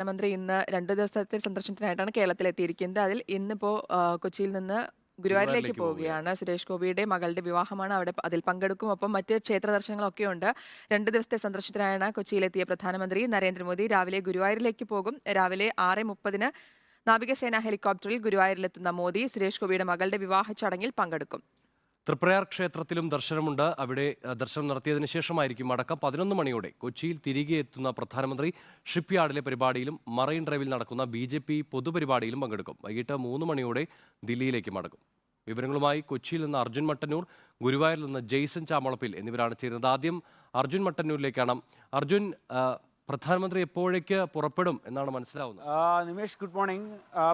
പ്രധാനമന്ത്രി ഇന്ന് രണ്ടു ദിവസത്തെ സന്ദർശനത്തിനായിട്ടാണ് കേരളത്തിലെത്തിയിരിക്കുന്നത്. അതിൽ ഇന്നിപ്പോ ആ, കൊച്ചിയിൽ നിന്ന് ഗുരുവായൂരിലേക്ക് ഗുരുവായൂരിലേക്ക് പോവുകയാണ്. സുരേഷ് ഗോപിയുടെ മകളുടെ വിവാഹമാണ് അവിടെ അതിൽ പങ്കെടുക്കും. ഒപ്പം മറ്റ് ക്ഷേത്ര ദർശനങ്ങളൊക്കെ ഉണ്ട്. രണ്ട് ദിവസത്തെ സന്ദർശനത്തിനായാണ് കൊച്ചിയിലെത്തിയ പ്രധാനമന്ത്രി നരേന്ദ്രമോദി. രാവിലെ ഗുരുവായൂരിലേക്ക് പോകും. രാവിലെ ആറ് മുപ്പതിന് നാവികസേന ഹെലികോപ്റ്ററിൽ ഗുരുവായൂരിലെത്തുന്ന മോദി സുരേഷ് ഗോപിയുടെ മകളുടെ വിവാഹ ചടങ്ങിൽ പങ്കെടുക്കും. തൃപ്രയാർ ക്ഷേത്രത്തിലും ദർശനമുണ്ട്. അവിടെ ദർശനം നടത്തിയതിനു ശേഷമായിരിക്കും അടക്കം പതിനൊന്ന് മണിയോടെ കൊച്ചിയിൽ തിരികെ എത്തുന്ന പ്രധാനമന്ത്രി ഷിപ്പ്യാർഡിലെ പരിപാടിയിലും മറൈൻ ഡ്രൈവിൽ നടക്കുന്ന ബി ജെ പി പൊതുപരിപാടിയിലും പങ്കെടുക്കും. വൈകിട്ട് മൂന്ന് മണിയോടെ ദില്ലിയിലേക്ക് മടങ്ങും. വിവരങ്ങളുമായി കൊച്ചിയിൽ നിന്ന് അർജുൻ മട്ടന്നൂർ ഗുരുവായൂരിൽ നിന്ന് ജെയ്സൺ ചാമളപ്പിൽ എന്നിവരാണ് ചേരുന്നത്. ആദ്യം അർജുൻ മട്ടന്നൂരിലേക്കാണ്. അർജുൻ പ്രധാനമന്ത്രി എപ്പോഴേക്ക് പുറപ്പെടും എന്നാണ് മനസ്സിലാവുന്നത്? നിമേഷ് ഗുഡ് മോർണിംഗ്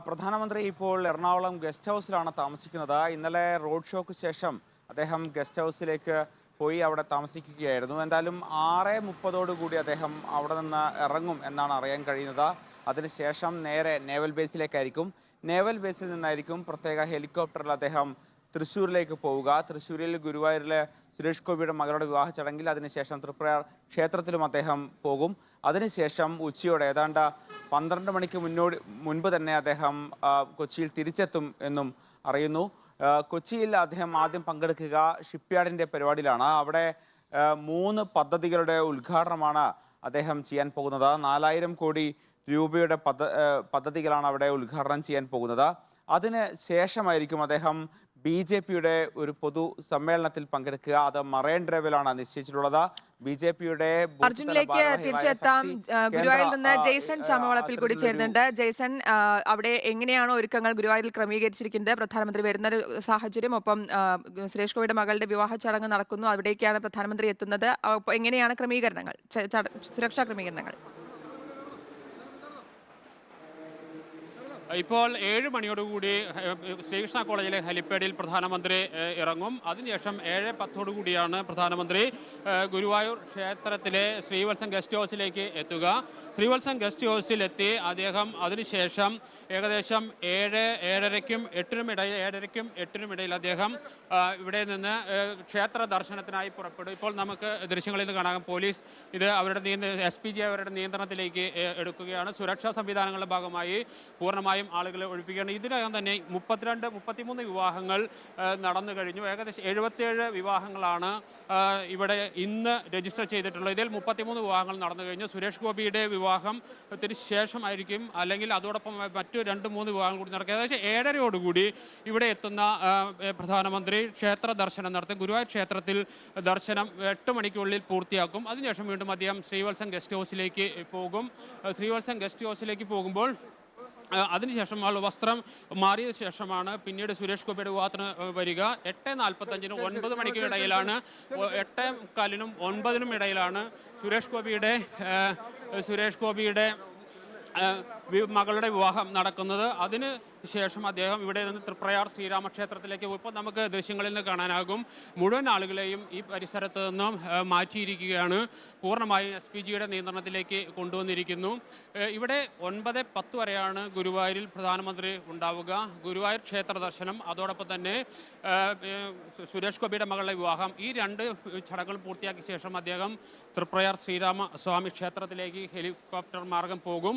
പ്രധാനമന്ത്രി ഇപ്പോൾ എറണാകുളം ഗസ്റ്റ് ഹൗസിലാണ് താമസിക്കുന്നത്. ഇന്നലെ റോഡ് ഷോക്ക് ശേഷം അദ്ദേഹം ഗസ്റ്റ് ഹൗസിലേക്ക് പോയി അവിടെ താമസിക്കുകയായിരുന്നു. എന്തായാലും ആറ് മുപ്പതോടുകൂടി അദ്ദേഹം അവിടെ നിന്ന് ഇറങ്ങും എന്നാണ് അറിയാൻ കഴിയുന്നത്. അതിനുശേഷം നേരെ നേവൽ ബേസിലേക്കായിരിക്കും നേവൽ ബേസിൽ നിന്നായിരിക്കും പ്രത്യേക ഹെലികോപ്റ്ററിൽ അദ്ദേഹം തൃശ്ശൂരിലേക്ക് പോവുക. തൃശ്ശൂരിൽ ഗുരുവായൂരിലെ സുരേഷ് ഗോപിയുടെ മകളുടെ വിവാഹ ചടങ്ങിൽ അതിനുശേഷം തൃപ്രയാർ ക്ഷേത്രത്തിലും അദ്ദേഹം പോകും. അതിനുശേഷം ഉച്ചയോടെ ഏതാണ്ട് പന്ത്രണ്ട് മണിക്ക് മുന്നോടി മുൻപ് തന്നെ അദ്ദേഹം കൊച്ചിയിൽ തിരിച്ചെത്തും എന്നും അറിയുന്നു. കൊച്ചിയിൽ അദ്ദേഹം ആദ്യം പങ്കെടുക്കുക ഷിപ്പ്യാർഡിന്റെ പരിപാടിയിലാണ്. അവിടെ മൂന്ന് പദ്ധതികളുടെ ഉദ്ഘാടനമാണ് അദ്ദേഹം ചെയ്യാൻ പോകുന്നത്. നാലായിരം കോടി രൂപയുടെ പദ്ധ പദ്ധതികളാണ് അവിടെ ഉദ്ഘാടനം ചെയ്യാൻ പോകുന്നത്. അതിന് ശേഷമായിരിക്കും അദ്ദേഹം ബി ജെ പിയുടെ ഒരു പൊതു സമ്മേളനത്തിൽ പങ്കെടുക്കുക. അത് മറൈൻ ഡ്രൈവിലാണ് നിശ്ചയിച്ചിട്ടുള്ളത്. ബി ജെ പിയുടെ അർജുനിലേക്ക് തിരിച്ചെത്താം. ഗുരുവായൂരിൽ നിന്ന് ജെയ്സൺ ചാമവളപ്പിൽ കൂടി ചേരുന്നുണ്ട്. ജെയ്സൺ അവിടെ എങ്ങനെയാണ് ഒരുക്കങ്ങൾ ഗുരുവായൂരിൽ ക്രമീകരിച്ചിരിക്കുന്നത്? പ്രധാനമന്ത്രി വരുന്ന ഒരു സാഹചര്യം ഒപ്പം സുരേഷ് ഗോപിയുടെ മകളുടെ വിവാഹ ചടങ്ങ് നടക്കുന്നു. അവിടേക്കാണ് പ്രധാനമന്ത്രി എത്തുന്നത്. എങ്ങനെയാണ് ക്രമീകരണങ്ങൾ? സുരക്ഷാ ക്രമീകരണങ്ങൾ? ഇപ്പോൾ ഏഴ് മണിയോടുകൂടി ശ്രീകൃഷ്ണ കോളേജിലെ ഹെലിപ്പാഡിൽ പ്രധാനമന്ത്രി ഇറങ്ങും. അതിനുശേഷം ഏഴ് പത്തോടുകൂടിയാണ് പ്രധാനമന്ത്രി ഗുരുവായൂർ ക്ഷേത്രത്തിലെ ശ്രീവത്സം ഗസ്റ്റ് ഹൗസിലേക്ക് എത്തുക. ശ്രീവത്സം ഗസ്റ്റ് ഹൗസിലെത്തി. അദ്ദേഹം അതിനുശേഷം ഏകദേശം ഏഴ് ഏഴരയ്ക്കും എട്ടിനും ഇടയിൽ ഏഴരയ്ക്കും എട്ടിനും ഇടയിൽ അദ്ദേഹം ഇവിടെ നിന്ന് ക്ഷേത്ര ദർശനത്തിനായി പുറപ്പെടും. ഇപ്പോൾ നമുക്ക് ദൃശ്യങ്ങളിൽ നിന്ന് കാണാം. പോലീസ് ഇത് അവരുടെ നിയന്ത്രണ എസ് പി ജി അവരുടെ നിയന്ത്രണത്തിലേക്ക് എടുക്കുകയാണ്. സുരക്ഷാ സംവിധാനങ്ങളുടെ ഭാഗമായി പൂർണമായും ആളുകളെ ഒഴിപ്പിക്കുകയാണ് ഇതിനകം തന്നെ മുപ്പത്തിരണ്ട് മുപ്പത്തിമൂന്ന് വിവാഹങ്ങൾ നടന്നു കഴിഞ്ഞു. ഏകദേശം എഴുപത്തിയേഴ് വിവാഹങ്ങളാണ് ഇവിടെ ഇന്ന് രജിസ്റ്റർ ചെയ്തിട്ടുള്ളത്. ഇതിൽ മുപ്പത്തിമൂന്ന് വിവാഹങ്ങൾ നടന്നു കഴിഞ്ഞു. സുരേഷ് ഗോപിയുടെ വിവാഹത്തിന് ശേഷമായിരിക്കും. അല്ലെങ്കിൽ അതോടൊപ്പം മറ്റു രണ്ട് മൂന്ന് വിവാഹങ്ങൾ കൂടി നടക്കുക ഏകദേശം ഏഴരയോടുകൂടി ഇവിടെ എത്തുന്ന പ്രധാനമന്ത്രി ക്ഷേത്ര ദർശനം നടത്തും. ഗുരുവായൂർ ക്ഷേത്രത്തിൽ ദർശനം എട്ട് മണിക്കുള്ളിൽ പൂർത്തിയാക്കും. അതിനുശേഷം വീണ്ടും അദ്ദേഹം ശ്രീവത്സം ഗസ്റ്റ് ഹൗസിലേക്ക് പോകും. ശ്രീവത്സം ഗസ്റ്റ് ഹൗസിലേക്ക് പോകുമ്പോൾ അതിനുശേഷം ആൾ വസ്ത്രം മാറിയ ശേഷമാണ് പിന്നീട് സുരേഷ് ഗോപിയുടെ വിവാഹത്തിന് വരിക. എട്ട് നാൽപ്പത്തഞ്ചിനും ഒൻപത് മണിക്കും ഇടയിലാണ് എട്ട് കാലിനും മുക്കാലിനും ഒൻപതിനും ഇടയിലാണ് സുരേഷ് ഗോപിയുടെ സുരേഷ് ഗോപിയുടെ മകളുടെ വിവാഹം നടക്കുന്നത്. അതിന് ശേഷം അദ്ദേഹം ഇവിടെ നിന്ന് തൃപ്രയാർ ശ്രീരാമക്ഷേത്രത്തിലേക്ക് പോയി ഇപ്പോൾ നമുക്ക് ദൃശ്യങ്ങളിൽ നിന്ന് കാണാനാകും. മുഴുവൻ ആളുകളെയും ഈ പരിസരത്ത് നിന്നും മാറ്റിയിരിക്കുകയാണ്. പൂർണമായും എസ് പി ജിയുടെ നിയന്ത്രണത്തിലേക്ക് കൊണ്ടുവന്നിരിക്കുന്നു. ഇവിടെ ഒൻപത് പത്ത് വരെയാണ് ഗുരുവായൂരിൽ പ്രധാനമന്ത്രി ഉണ്ടാവുക. ഗുരുവായൂർ ക്ഷേത്ര ദർശനം അതോടൊപ്പം തന്നെ സുരേഷ് ഗോപിയുടെ മകളുടെ വിവാഹം. ഈ രണ്ട് ചടങ്ങുകൾ പൂർത്തിയാക്കിയ ശേഷം അദ്ദേഹം തൃപ്രയാർ ശ്രീരാമ സ്വാമി ക്ഷേത്രത്തിലേക്ക് ഹെലികോപ്റ്റർ മാർഗം പോകും.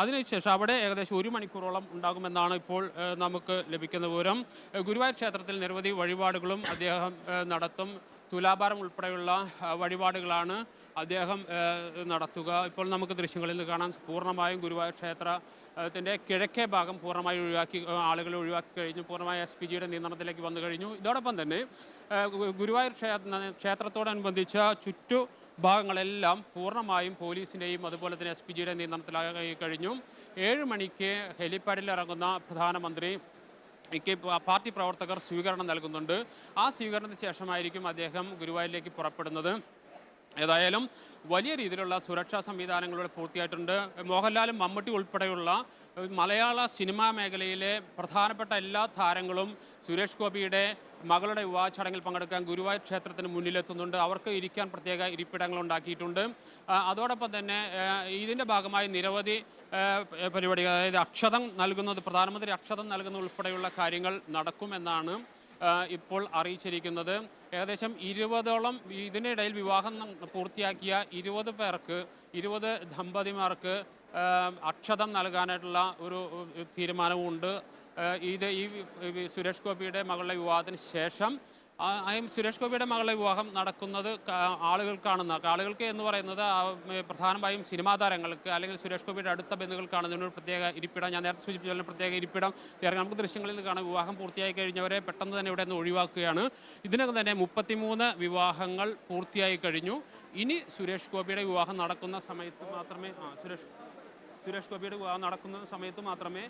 അതിനുശേഷം അവിടെ ഏകദേശം ഒരു മണിക്കൂറോളം ഉണ്ടാകുമെന്നാണ് ഇപ്പോൾ നമുക്ക് ലഭിക്കുന്ന വിവരം. ഗുരുവായൂർ ക്ഷേത്രത്തിൽ നിരവധി വഴിപാടുകളും അദ്ദേഹം നടത്തും. തുലാഭാരം ഉൾപ്പെടെയുള്ള വഴിപാടുകളാണ് അദ്ദേഹം നടത്തുക. ഇപ്പോൾ നമുക്ക് ദൃശ്യങ്ങളിൽ കാണാൻ പൂർണമായും ഗുരുവായൂർ ക്ഷേത്രത്തിന്റെ കിഴക്കേ ഭാഗം പൂർണമായി ഒഴിവാക്കി ആളുകളെ ഒഴിവാക്കി കഴിഞ്ഞു. പൂർണമായി എസ് പി ജിയുടെ നിയന്ത്രണത്തിലേക്ക് വന്നു കഴിഞ്ഞു. ഇതോടൊപ്പം തന്നെ ഗുരുവായൂർ ക്ഷേത്ര ക്ഷേത്രത്തോടനുബന്ധിച്ച ചുറ്റു ഭാഗങ്ങളെല്ലാം പൂർണമായും പോലീസിന്റെയും അതുപോലെ തന്നെ എസ് പി ജിയുടെ നിയന്ത്രണത്തിലായി കഴിഞ്ഞു. ഏഴ് മണിക്ക് ഹെലിപ്പാഡിൽ ഇറങ്ങുന്ന പ്രധാനമന്ത്രി എനിക്ക് പാർട്ടി പ്രവർത്തകർ സ്വീകരണം നൽകുന്നുണ്ട്. ആ സ്വീകരണത്തിന് ശേഷമായിരിക്കും അദ്ദേഹം ഗുരുവായൂരിലേക്ക് പുറപ്പെടുന്നത്. ഏതായാലും വലിയ രീതിയിലുള്ള സുരക്ഷാ സംവിധാനങ്ങളുടെ പൂർത്തിയായിട്ടുണ്ട്. മോഹൻലാലും മമ്മൂട്ടി ഉൾപ്പെടെയുള്ള മലയാള സിനിമാ മേഖലയിലെ പ്രധാനപ്പെട്ട എല്ലാ താരങ്ങളും സുരേഷ് ഗോപിയുടെ മകളുടെ വിവാഹ ചടങ്ങിൽ പങ്കെടുക്കാൻ ഗുരുവായൂർ ക്ഷേത്രത്തിന് മുന്നിലെത്തുന്നുണ്ട്. അവർക്ക് ഇരിക്കാൻ പ്രത്യേക ഇരിപ്പിടങ്ങൾ ഉണ്ടാക്കിയിട്ടുണ്ട്. അതോടൊപ്പം തന്നെ ഇതിന്റെ ഭാഗമായി നിരവധി പരിപാടികൾ അതായത് അക്ഷതം നൽകുന്നത് പ്രധാനമന്ത്രി അക്ഷതം നൽകുന്ന ഉൾപ്പെടെയുള്ള കാര്യങ്ങൾ നടക്കുമെന്നാണ് ഇപ്പോൾ അറിയിച്ചിരിക്കുന്നത്. ഏകദേശം ഇരുപതോളം ഇതിനിടയിൽ വിവാഹം പൂർത്തിയാക്കിയ ഇരുപത് പേർക്ക് ഇരുപത് ദമ്പതിമാർക്ക് അക്ഷതം നൽകാനായിട്ടുള്ള ഒരു തീരുമാനവും തീരുമാനവുമുണ്ട്. ഇത് ഈ സുരേഷ് ഗോപിയുടെ മകളുടെ വിവാഹത്തിന് ശേഷം ആ സുരേഷ് ഗോപിയുടെ മകളുടെ വിവാഹം നടക്കുന്നത് ആളുകൾ കാണുന്ന ആളുകൾക്ക് എന്ന് പറയുന്നത് പ്രധാനമായും സിനിമാ താരങ്ങൾക്ക് അല്ലെങ്കിൽ സുരേഷ് ഗോപിയുടെ അടുത്ത ബന്ധുക്കൾക്കാണ് ഒരു പ്രത്യേക ഇരിപ്പിടം. ഞാൻ നേരത്തെ സൂചിപ്പിച്ച പ്രത്യേക ഇരിപ്പിടം. തയ്യാറാക്കി നമുക്ക് ദൃശ്യങ്ങളിൽ നിന്ന് കാണാം. വിവാഹം പൂർത്തിയായി കഴിഞ്ഞവരെ പെട്ടെന്ന് തന്നെ ഇവിടെ നിന്ന് ഒഴിവാക്കുകയാണ്. ഇതിനകം തന്നെ മുപ്പത്തിമൂന്ന് വിവാഹങ്ങൾ പൂർത്തിയായി കഴിഞ്ഞു. ഇനി സുരേഷ് ഗോപിയുടെ വിവാഹം നടക്കുന്ന സമയത്ത് മാത്രമേ സുരേഷ് സുരേഷ് ഗോപിയുടെ വിവാഹം നടക്കുന്ന സമയത്ത് മാത്രമേ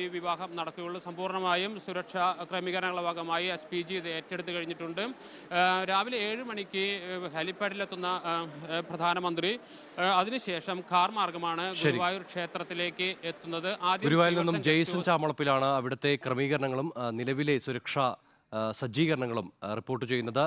ഈ വിവാഹം നടക്കുകയുള്ളൂ. സമ്പൂർണമായും സുരക്ഷാ ക്രമീകരണങ്ങളുടെ ഭാഗമായി എസ് പി ജി ഇത് ഏറ്റെടുത്ത് കഴിഞ്ഞിട്ടുണ്ട്. രാവിലെ ഏഴ് മണിക്ക് ഹെലിപ്പാഡിലെത്തുന്ന പ്രധാനമന്ത്രി. അതിനുശേഷം കാർ മാർഗമാണ് ഗുരുവായൂർ ക്ഷേത്രത്തിലേക്ക് എത്തുന്നത്. ആദ്യം ഗുരുവായൂരിൽ നിന്നും ജെയ്സൺ ചാമളപ്പിലാണ് അവിടുത്തെ ക്രമീകരണങ്ങളും നിലവിലെ സുരക്ഷാ സജ്ജീകരണങ്ങളും റിപ്പോർട്ട് ചെയ്യുന്നത്.